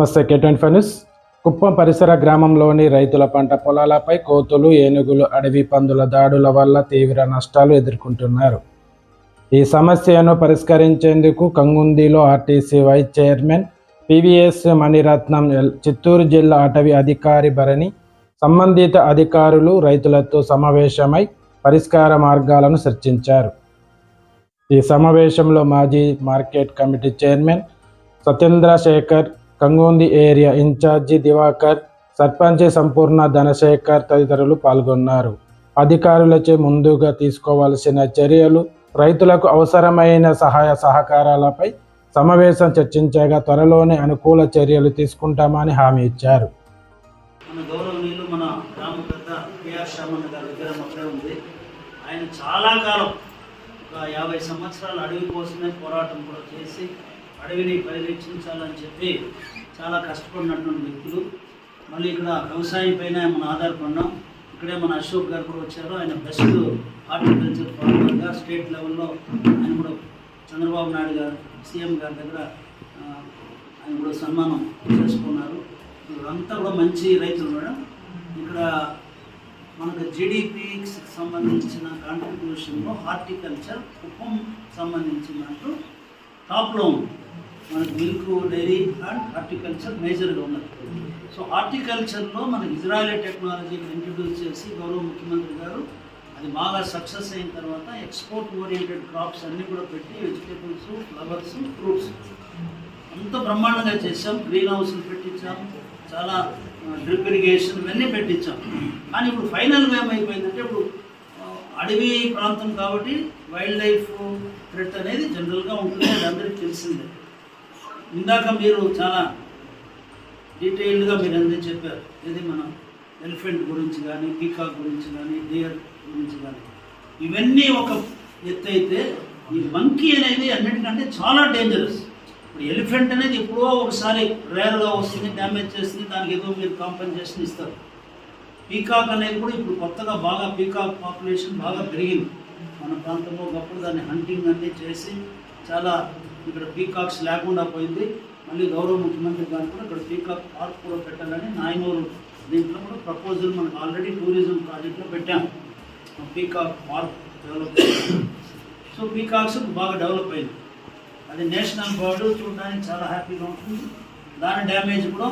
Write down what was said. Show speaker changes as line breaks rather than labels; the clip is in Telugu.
నమస్తే K twenty five news Kuppam పరిసర గ్రామంలోని రైతుల పంట పొలాలపై కోతులు ఏనుగులు అడవి పందుల దాడుల వల్ల తీవ్ర నష్టాలు ఎదుర్కొంటున్నారు. ఈ సమస్యను పరిష్కరించేందుకు కంగుందిలో R T C vice chairman P V S Maniratnam L- Chittoor జిల్లా అటవీ అధికారి భరణి సంబంధిత అధికారులు రైతులతో సమావేశమై పరిష్కార మార్గాలను చర్చించారు. ఈ సమావేశంలో మాజీ market committee chairman Satyendra Sekhar Kangundi area incharge Divakar sarpanch Sampoorna Dhanasekhar తదితరులు పాల్గొన్నారు. అధికారులచే ముందుగా తీసుకోవాల్సిన చర్యలు రైతులకు అవసరమైన సహాయ సహకారాలపై సమావేశం చర్చించగా త్వరలోనే అనుకూల చర్యలు తీసుకుంటామని హామీ ఇచ్చారు.
మన గౌరవనీయులు మన గ్రామ పెద్ద కేఆర్ శామన్న గారి విగ్రహం అక్కడే ఉంది. ఆయన చాలా కాలం ఒక యాభై సంవత్సరాలు అడవి కోసమే పోరాటం కూడా చేసి అడవిని పరిరక్షించాలని చెప్పి చాలా కష్టపడినటువంటి వ్యక్తులు. మళ్ళీ ఇక్కడ వ్యవసాయం పైన మనం ఆధారపడినాం ఇక్కడే మన అశోక్ గారు కూడా వచ్చారు. ఆయన బెస్ట్ హార్టికల్చర్ ఫార్మర్గా స్టేట్ లెవెల్లో ఆయన కూడా చంద్రబాబు నాయుడు గారు సీఎం గారి దగ్గర ఆయన కూడా సన్మానం చేసుకున్నారు. అంతా కూడా మంచి రైతులు మేడం. ఇక్కడ మనకు జీడిపికి సంబంధించిన కాంట్రిబ్యూషన్లో హార్టికల్చర్ కుప్పం సంబంధించినట్టు టాప్లో ఉంది. మనకు మిల్క్ డైరీ అండ్ హార్టికల్చర్ మేజర్గా ఉన్నది. సో హార్టికల్చర్లో మన ఇజ్రాయలీ టెక్నాలజీని ఇంట్రడ్యూస్ చేసి గౌరవ ముఖ్యమంత్రి గారు అది బాగా సక్సెస్ అయిన తర్వాత ఎక్స్పోర్ట్ ఓరియంటెడ్ క్రాప్స్ అన్నీ కూడా పెట్టి వెజిటేబుల్స్ ఫ్లవర్స్ ఫ్రూట్స్ అంత బ్రహ్మాండంగా చేసాం గ్రీన్ హౌస్లు పెట్టించాం. చాలా డ్రిప్ ఇరిగేషన్ ఇవన్నీ పెట్టించాం. కానీ ఇప్పుడు ఫైనల్గా ఏమైపోయిందంటే ఇప్పుడు అడవి ప్రాంతం కాబట్టి వైల్డ్ లైఫ్ థ్రెట్ అనేది జనరల్గా ఉంటుంది అది అందరికీ తెలిసిందే. ఇందాక మీరు చాలా డీటెయిల్డ్గా మీరు అందరూ చెప్పారు. ఇది మన ఎలిఫెంట్ గురించి కానీ పీకాక్ గురించి కానీ డియర్ గురించి కానీ. ఇవన్నీ ఒక ఎత్తు అయితే ఈ మంకీ అనేది అన్నిటికంటే చాలా డేంజరస్ ఇప్పుడు ఎలిఫెంట్ అనేది ఎప్పుడో ఒకసారి రేర్గా వస్తుంది డ్యామేజ్ చేస్తుంది దానికి ఏదో మీరు కాంపెన్సేషన్ ఇస్తారు. పీకాక్ అనేది కూడా ఇప్పుడు కొత్తగా బాగా పీకాక్ పాపులేషన్ బాగా పెరిగింది. మన ప్రాంతంలో ఒకప్పుడు దాన్ని హంటింగ్ అన్నీ చేసి చాలా ఇక్కడ పీకాక్స్ లేకుండా పోయింది. మళ్ళీ గౌరవ ముఖ్యమంత్రి గారు కూడా ఇక్కడ పీకాక్ పార్క్ కూడా పెట్టాలని నాయనూరు దీంట్లో కూడా ప్రపోజల్ మనకు ఆల్రెడీ టూరిజం ప్రాజెక్ట్లో పెట్టాం. Peacock park develop so peacocks బాగా డెవలప్ అయింది. అది నేషనల్ బర్డ్ చూడడానికి చాలా హ్యాపీగా ఉంటుంది. దాని డ్యామేజ్ కూడా